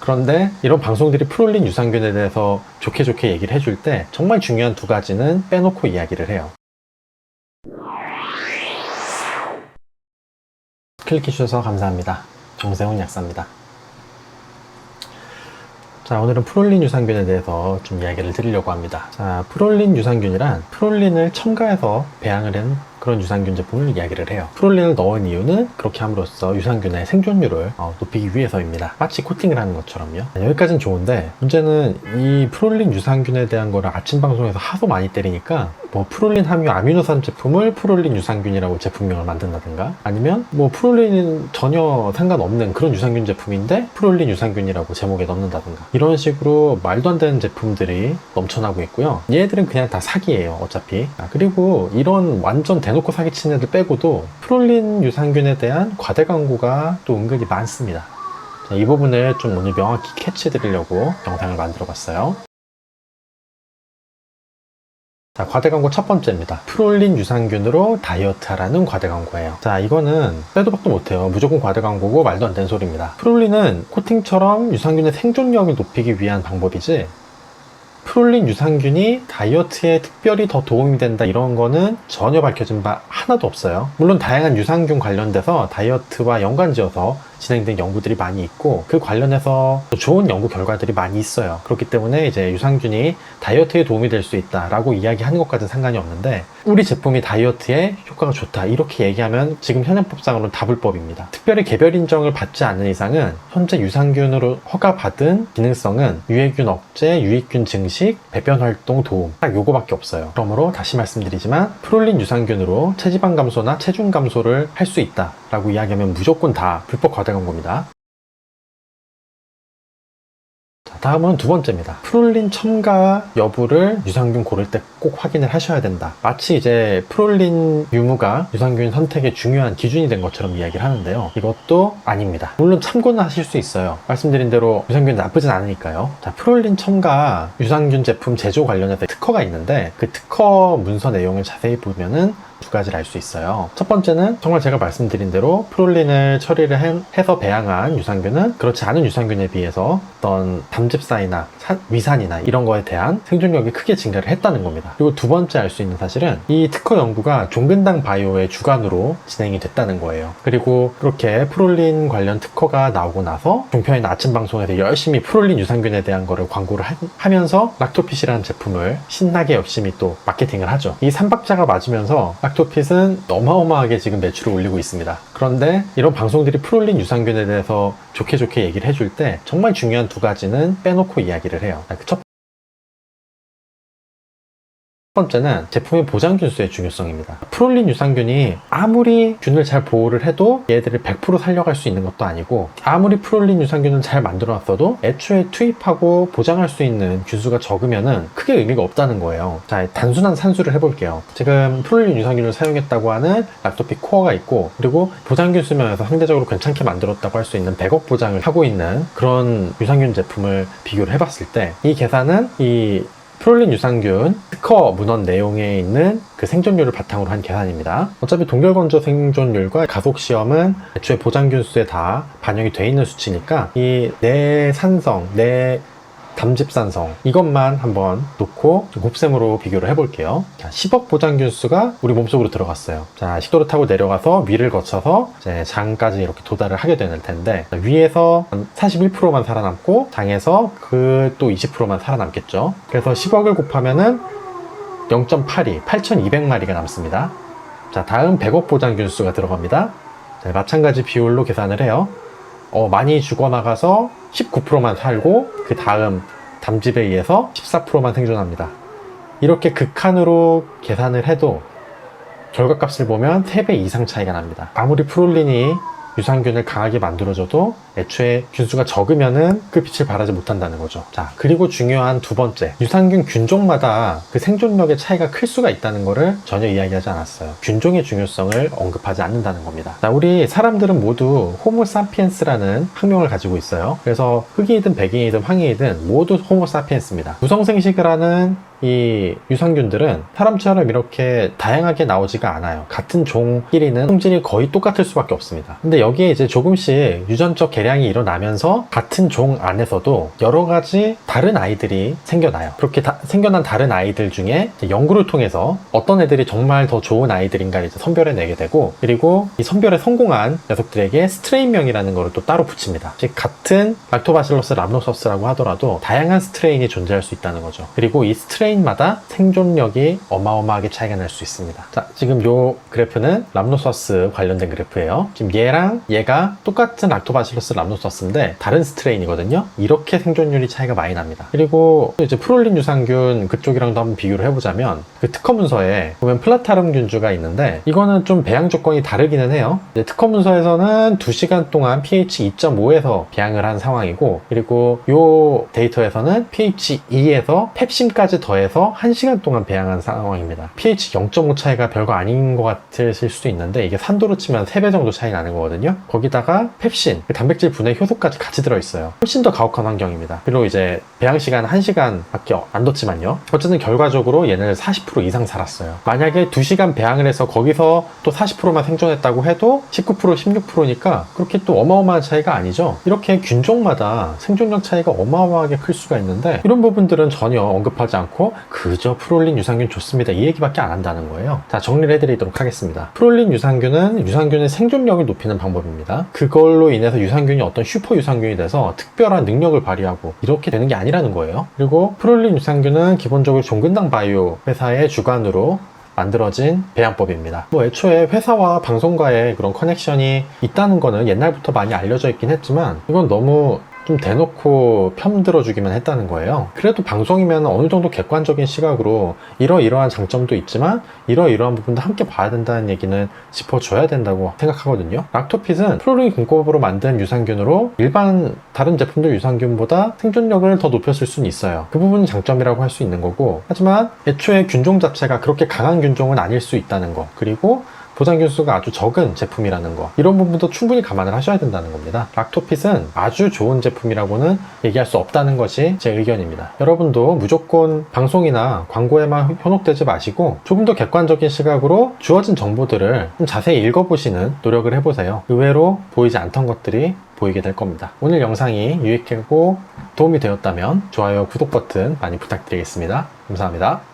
그런데 이런 방송들이 프롤린 유산균에 대해서 좋게 좋게 얘기를 해줄 때 정말 중요한 두 가지는 빼놓고 이야기를 해요. 클릭해주셔서 감사합니다. 정세훈 약사입니다. 자, 오늘은 프롤린 유산균에 대해서 좀 이야기를 드리려고 합니다. 자, 프롤린 유산균이란 프롤린을 첨가해서 배양을 한 그런 유산균 제품을 이야기를 해요. 프롤린을 넣은 이유는 그렇게 함으로써 유산균의 생존율을 어, 높이기 위해서입니다. 마치 코팅을 하는 것처럼요. 여기까지는 좋은데 문제는 이 프롤린 유산균에 대한 거를 아침 방송에서 하도 많이 때리니까 뭐 프롤린 함유 아미노산 제품을 프롤린 유산균이라고 제품명을 만든다든가 아니면 뭐 프롤린은 전혀 상관없는 그런 유산균 제품인데 프롤린 유산균이라고 제목에 넣는다든가 이런 식으로 말도 안 되는 제품들이 넘쳐나고 있고요. 얘들은 그냥 다 사기예요, 어차피. 아, 그리고 이런 완전 대 놓고 사기치는 애들 빼고도 프롤린 유산균에 대한 과대 광고가 또 은근히 많습니다. 자, 이 부분을 좀 오늘 명확히 캐치해 드리려고 영상을 만들어 봤어요. 자, 과대 광고 첫 번째입니다. 프롤린 유산균으로 다이어트 하라는 과대 광고예요. 자, 이거는 빼도 박도 못해요. 무조건 과대 광고고 말도 안 되는 소리입니다. 프롤린은 코팅처럼 유산균의 생존력을 높이기 위한 방법이지, 프롤린 유산균이 다이어트에 특별히 더 도움이 된다 이런 거는 전혀 밝혀진 바 하나도 없어요. 물론 다양한 유산균 관련돼서 다이어트와 연관지어서 진행된 연구들이 많이 있고 그 관련해서 좋은 연구 결과들이 많이 있어요. 그렇기 때문에 이제 유산균이 다이어트에 도움이 될 수 있다라고 이야기하는 것까지는 상관이 없는데 우리 제품이 다이어트에 효과가 좋다 이렇게 얘기하면 지금 현행법상으로는 다 불법입니다. 특별히 개별 인정을 받지 않는 이상은 현재 유산균으로 허가받은 기능성은 유해균 억제, 유익균 증식, 배변 활동 도움 딱 요거밖에 없어요. 그러므로 다시 말씀드리지만 프롤린 유산균으로 체지방 감소나 체중 감소를 할 수 있다라고 이야기하면 무조건 다 불법 과대 광고입니다. 자, 다음은 두 번째입니다. 프롤린 첨가 여부를 유산균 고를 때 꼭 확인을 하셔야 된다. 마치 이제 프롤린 유무가 유산균 선택의 중요한 기준이 된 것처럼 이야기를 하는데요. 이것도 아닙니다. 물론 참고는 하실 수 있어요. 말씀드린 대로 유산균이 나쁘진 않으니까요. 자, 프롤린 첨가 유산균 제품 제조 관련해서 특허가 있는데 그 특허 문서 내용을 자세히 보면은 두 가지를 알 수 있어요. 첫 번째는 정말 제가 말씀드린 대로 프롤린을 처리를 해- 해서 배양한 유산균은 그렇지 않은 유산균에 비해서 어떤 담즙사이나 사- 위산이나 이런 거에 대한 생존력이 크게 증가를 했다는 겁니다. 그리고 두 번째 알 수 있는 사실은 이 특허 연구가 종근당 바이오의 주관으로 진행이 됐다는 거예요. 그리고 그렇게 프롤린 관련 특허가 나오고 나서 종편이나 아침 방송에서 열심히 프롤린 유산균에 대한 거를 광고를 하, 면서 락토핏이라는 제품을 신나게 열심히 또 마케팅을 하죠. 이 삼박자가 맞으면서 락토핏은 어마어마하게 지금 매출을 올리고 있습니다. 그런데 이런 방송들이 프롤린 유산균에 대해서 좋게 좋게 얘기를 해줄 때 정말 중요한 두 가지는 빼놓고 이야기를 해요. 그 첫 번째는 제품의 보장균수의 중요성입니다. 프롤린 유산균이 아무리 균을 잘 보호를 해도 얘들을 100% 살려갈 수 있는 것도 아니고 아무리 프롤린 유산균을 잘 만들어 놨어도 애초에 투입하고 보장할 수 있는 균수가 적으면은 크게 의미가 없다는 거예요. 자, 단순한 산수를 해볼게요. 지금 프롤린 유산균을 사용했다고 하는 락토피 코어가 있고 그리고 보장균수 면에서 상대적으로 괜찮게 만들었다고 할 수 있는 100억 보장을 하고 있는 그런 유산균 제품을 비교를 해봤을 때 이 계산은 이 프롤린 유산균 특허 문헌 내용에 있는 그 생존율을 바탕으로 한 계산입니다. 어차피 동결건조 생존율과 가속 시험은 애초에 보장균 수에 다 반영이 돼 있는 수치니까 이 내 산성, 내 담집산성 이것만 한번 놓고 곱셈으로 비교를 해볼게요. 자, 10억 보장균수가 우리 몸속으로 들어갔어요. 자, 식도를 타고 내려가서 위를 거쳐서 이제 장까지 이렇게 도달을 하게 되는 텐데 위에서 41%만 살아남고 장에서 그 또 20%만 살아남겠죠. 그래서 10억을 곱하면은 0.82, 8,200마리가 남습니다. 자, 다음 100억 보장균수가 들어갑니다. 자, 마찬가지 비율로 계산을 해요. 어, 많이 죽어나가서 19%만 살고 그 다음 담집에 의해서 14%만 생존합니다. 이렇게 극한으로 계산을 해도 결과값을 보면 3배 이상 차이가 납니다. 아무리 프롤린이 유산균을 강하게 만들어줘도 애초에 균수가 적으면은 그 빛을 발하지 못한다는 거죠. 자, 그리고 중요한 두 번째. 유산균 균종마다 그 생존력의 차이가 클 수가 있다는 거를 전혀 이야기하지 않았어요. 균종의 중요성을 언급하지 않는다는 겁니다. 자, 우리 사람들은 모두 호모사피엔스라는 학명을 가지고 있어요. 그래서 흑인이든 백인이든 황인이든 모두 호모사피엔스입니다. 무성생식을 하는 이 유산균들은 사람처럼 이렇게 다양하게 나오지가 않아요. 같은 종끼리는 성질이 거의 똑같을 수밖에 없습니다. 근데 여기에 이제 조금씩 유전적 개량이 일어나면서 같은 종 안에서도 여러 가지 다른 아이들이 생겨나요. 그렇게 다- 생겨난 다른 아이들 중에 연구를 통해서 어떤 애들이 정말 더 좋은 아이들인가를 이제 선별해내게 되고 그리고 이 선별에 성공한 녀석들에게 스트레인명이라는 거를 또 따로 붙입니다. 즉 같은 락토바실러스 람노서스라고 하더라도 다양한 스트레인이 존재할 수 있다는 거죠. 그리고 이 스트레인 마다 생존력이 어마어마하게 차이가 날 수 있습니다. 자, 지금 요 그래프는 람노서스 관련된 그래프예요. 지금 얘랑 얘가 똑같은 락토바실러스 람노서스인데 다른 스트레인이거든요. 이렇게 생존율이 차이가 많이 납니다. 그리고 또 이제 프롤린 유산균 그쪽이랑도 한번 비교를 해보자면 그 특허 문서에 보면 플라타름 균주가 있는데 이거는 좀 배양 조건이 다르기는 해요. 특허 문서에서는 2시간 동안 pH 2.5에서 배양을 한 상황이고 그리고 요 데이터에서는 pH 2에서 펩신까지 더해 서 1시간 동안 배양한 상황입니다. pH 0.5 차이가 별거 아닌 것 같으실 수도 있는데 이게 산도로 치면 3배 정도 차이 나는 거거든요. 거기다가 펩신, 그 단백질 분해 효소까지 같이 들어있어요. 훨씬 더 가혹한 환경입니다. 그리고 이제 배양 시간 1시간밖에 안 뒀지만요. 어쨌든 결과적으로 얘는 40% 이상 살았어요. 만약에 2시간 배양을 해서 거기서 또 40%만 생존했다고 해도 19% 16%니까 그렇게 또 어마어마한 차이가 아니죠. 이렇게 균종마다 생존력 차이가 어마어마하게 클 수가 있는데 이런 부분들은 전혀 언급하지 않고 그저 프롤린 유산균 좋습니다. 이 얘기밖에 안 한다는 거예요. 자, 정리를 해드리도록 하겠습니다. 프롤린 유산균은 유산균의 생존력을 높이는 방법입니다. 그걸로 인해서 유산균이 어떤 슈퍼 유산균이 돼서 특별한 능력을 발휘하고 이렇게 되는 게 아니라는 거예요. 그리고 프롤린 유산균은 기본적으로 종근당 바이오 회사의 주관으로 만들어진 배양법입니다. 뭐 애초에 회사와 방송과의 그런 커넥션이 있다는 거는 옛날부터 많이 알려져 있긴 했지만 이건 너무 좀 대놓고 편 들어주기만 했다는 거예요. 그래도 방송이면 어느 정도 객관적인 시각으로 이러이러한 장점도 있지만 이러이러한 부분도 함께 봐야 된다는 얘기는 짚어줘야 된다고 생각하거든요. 락토핏은 프로린 공법으로 만든 유산균으로 일반 다른 제품들 유산균보다 생존력을 더 높였을 수는 있어요. 그 부분은 장점이라고 할 수 있는 거고 하지만 애초에 균종 자체가 그렇게 강한 균종은 아닐 수 있다는 거 그리고 보상균 수가 아주 적은 제품이라는 거. 이런 부분도 충분히 감안을 하셔야 된다는 겁니다. 락토핏은 아주 좋은 제품이라고는 얘기할 수 없다는 것이 제 의견입니다. 여러분도 무조건 방송이나 광고에만 현혹되지 마시고 조금 더 객관적인 시각으로 주어진 정보들을 좀 자세히 읽어보시는 노력을 해보세요. 의외로 보이지 않던 것들이 보이게 될 겁니다. 오늘 영상이 유익하고 도움이 되었다면 좋아요 구독 버튼 많이 부탁드리겠습니다. 감사합니다